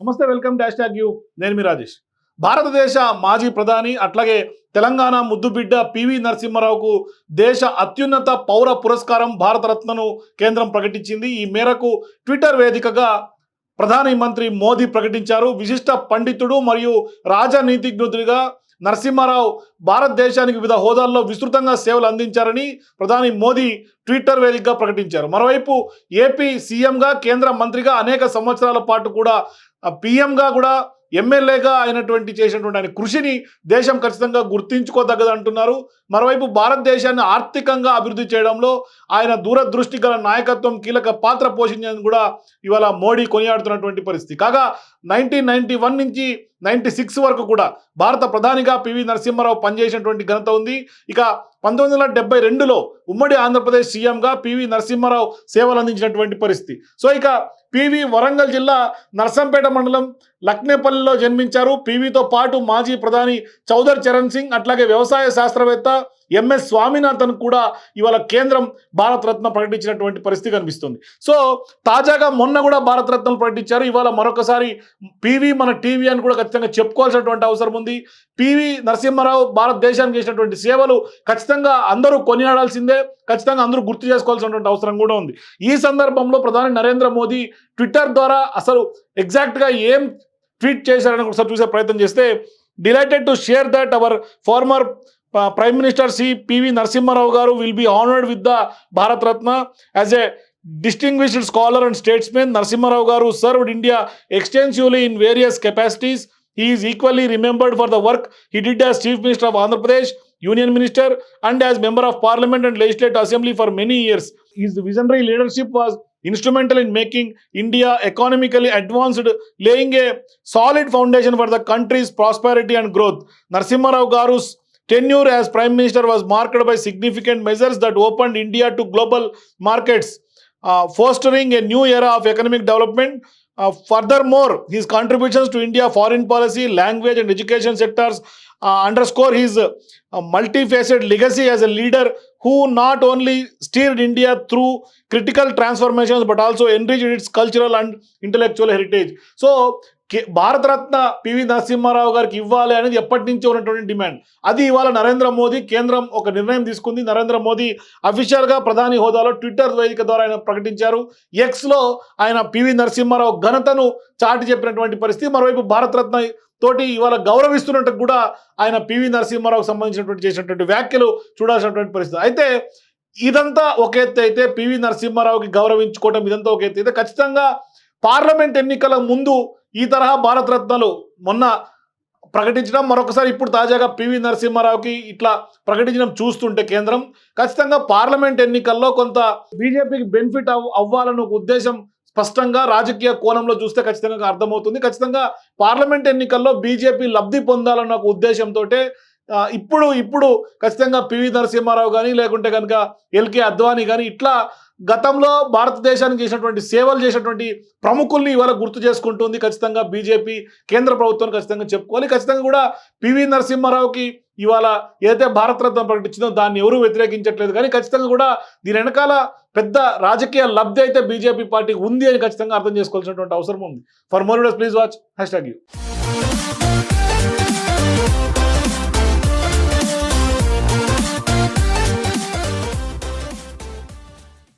నమస్తే welcome dash tag you. నేను మీ రాజేష్. భారతదేశ మాజీ ప్రధాని అట్లాగే తెలంగాణ ముద్దుబిడ్డ పివి నరసింహారావుకు దేశ అత్యున్నత పౌర పురస్కారం భారతరత్నను కేంద్రం ప్రకటించింది. ఈ మేరకు ట్విట్టర్ వేదికగా ప్రధాని మంత్రి మోదీ ప్రకటించారు. విశిష్ట పండితుడు మరియు రాజనీతిజ్ఞుడిగా నరసింహారావు భారతదేశానికి వివిధ హోదాల్లో విస్తృతంగా సేవలు అందించారని ప్రధాని మోదీ ట్విట్టర్ వేదికగా ప్రకటించారు. మరోవైపు ఏపీ సీఎంగా కేంద్ర మంత్రిగా అనేక సంవత్సరాల పాటు కూడా పిఎంగా కూడా ఎమ్మెల్యేగా అయినటువంటి చేసినటువంటి ఆయన కృషిని దేశం ఖచ్చితంగా గుర్తించుకోదగ్గదంటున్నారు మరోవైపు భారతదేశాన్ని ఆర్థికంగా అభివృద్ధి చేయడంలో ఆయన దూరదృష్టి గల నాయకత్వం కీలక పాత్ర పోషించని కూడా ఇవాళ మోడీ కొనియాడుతున్నటువంటి పరిస్థితి. కాగా నైన్టీన్ నైన్టీ వన్ నుంచి నైన్టీ సిక్స్ వరకు కూడా భారత ప్రధానిగా పివి నరసింహారావు పనిచేసినటువంటి ఘనత ఉంది. ఇక పంతొమ్మిది వందల డెబ్బై రెండులో ఉమ్మడి ఆంధ్రప్రదేశ్ సీఎంగా పివి నరసింహారావు సేవలు అందించినటువంటి పరిస్థితి. సో ఇక పివి వరంగల్ జిల్లా నర్సంపేట మండలం లక్నేపల్లిలో జన్మించారు. పివితో పాటు మాజీ ప్రధాని చౌదర్ చరణ్ సింగ్ అట్లాగే వ్యవసాయ శాస్త్రవేత్త ఎంఎస్ స్వామినాథన్ కూడా ఇవాళ కేంద్రం భారతరత్న ప్రకటించినటువంటి పరిస్థితి కనిపిస్తుంది. సో తాజాగా మొన్న కూడా భారతరత్న ప్రకటించారు. ఇవాళ మరొకసారి పివి మన టీవీ అని కూడా ఖచ్చితంగా చెప్పుకోవాల్సినటువంటి అవసరం ఉంది. పివి నరసింహారావు భారతదేశానికి చేసినటువంటి సేవలు ఖచ్చితంగా అందరూ కొనియాడాల్సిందే. ఖచ్చితంగా అందరూ గుర్తు చేసుకోవాల్సినటువంటి అవసరం కూడా ఉంది. ఈ సందర్భంలో ప్రధాని నరేంద్ర మోదీ ట్విట్టర్ ద్వారా అసలు ఎగ్జాక్ట్గా ఏం ట్వీట్ చేశారని ఒకసారి చూసే ప్రయత్నం చేస్తే delighted to share that our former Prime Minister C. P.V. Narasimharao Garu will be honored with the Bharat Ratna as a distinguished scholar and statesman. Narasimharao Garu served India extensively in various capacities. He is equally remembered for the work he did as Chief Minister of Andhra Pradesh, Union Minister, and as Member of Parliament and Legislative Assembly for many years. His visionary leadership was instrumental in making India economically advanced, laying a solid foundation for the country's prosperity and growth. Narasimha Rao Garu's tenure as Prime Minister was marked by significant measures that opened India to global markets uh, fostering a new era of economic development. Uh, furthermore, his contributions to India foreign policy, language, and education sectors uh, underscore his uh, multifaceted legacy as a leader who not only steered India through critical transformations but also enriched its cultural and intellectual heritage. So, Bharat Ratna PV Narasimha Rao గారికి ఇవ్వాలి అనేది ఎప్పటి నుంచి ఉన్నటువంటి demand. అది ఇవాళ నరేంద్ర మోదీ కేంద్రం ఒక నిర్ణయం తీసుకుంది. నరేంద్ర మోదీ అఫీషియల్గా ప్రధాని హోదాలో ట్విట్టర్ వేదిక ద్వారా ఆయన ప్రకటించారు. ఎక్స్లో ఆయన పివి నరసింహారావు ఘనతను చాటి చెప్పినటువంటి పరిస్థితి. మరోవైపు భారతరత్న తోటి ఇవాళ గౌరవిస్తున్నట్టు కూడా ఆయన పివి నరసింహారావుకు సంబంధించినటువంటి చేసినటువంటి వ్యాఖ్యలు చూడాల్సినటువంటి పరిస్థితి. అయితే ఇదంతా ఒక ఎత్తు అయితే పివి నరసింహారావుకి గౌరవించుకోవటం ఇదంతా ఒక ఎత్తు అయితే ఖచ్చితంగా పార్లమెంట్ ఎన్నికల ముందు ఈ తరహా భారతరత్నలు మొన్న ప్రకటించడం మరొకసారి ఇప్పుడు తాజాగా పివి నరసింహారావుకి ఇట్లా ప్రకటించడం చూస్తుంటే కేంద్రం ఖచ్చితంగా పార్లమెంట్ ఎన్నికల్లో కొంత బీజేపీకి బెనిఫిట్ అవ్ అవ్వాలన్న ఒక ఉద్దేశం స్పష్టంగా రాజకీయ కోణంలో చూస్తే ఖచ్చితంగా అర్థమవుతుంది. ఖచ్చితంగా పార్లమెంట్ ఎన్నికల్లో బీజేపీ లబ్ధి పొందాలన్న ఒక ఉద్దేశంతో ఇప్పుడు ఇప్పుడు ఖచ్చితంగా పివి నరసింహారావు కానీ లేకుంటే కనుక ఎల్కే అద్వానీ కానీ ఇట్లా గతంలో భారతదేశానికి చేసినటువంటి సేవలు చేసినటువంటి ప్రముఖుల్ని ఇవాళ గుర్తు చేసుకుంటుంది ఖచ్చితంగా బీజేపీ కేంద్ర ప్రభుత్వం ఖచ్చితంగా చెప్పుకోవాలి. ఖచ్చితంగా కూడా పివి నరసింహారావుకి ఇవాళ ఏదైతే భారతరత్న ప్రకటించిందో దాన్ని ఎవరూ వ్యతిరేకించట్లేదు. కానీ ఖచ్చితంగా కూడా దీని వెనకాల పెద్ద రాజకీయ లబ్ధి అయితే బీజేపీ పార్టీకి ఉంది అని ఖచ్చితంగా అర్థం చేసుకోవాల్సినటువంటి అవసరం ఉంది. For more please watch hashtag you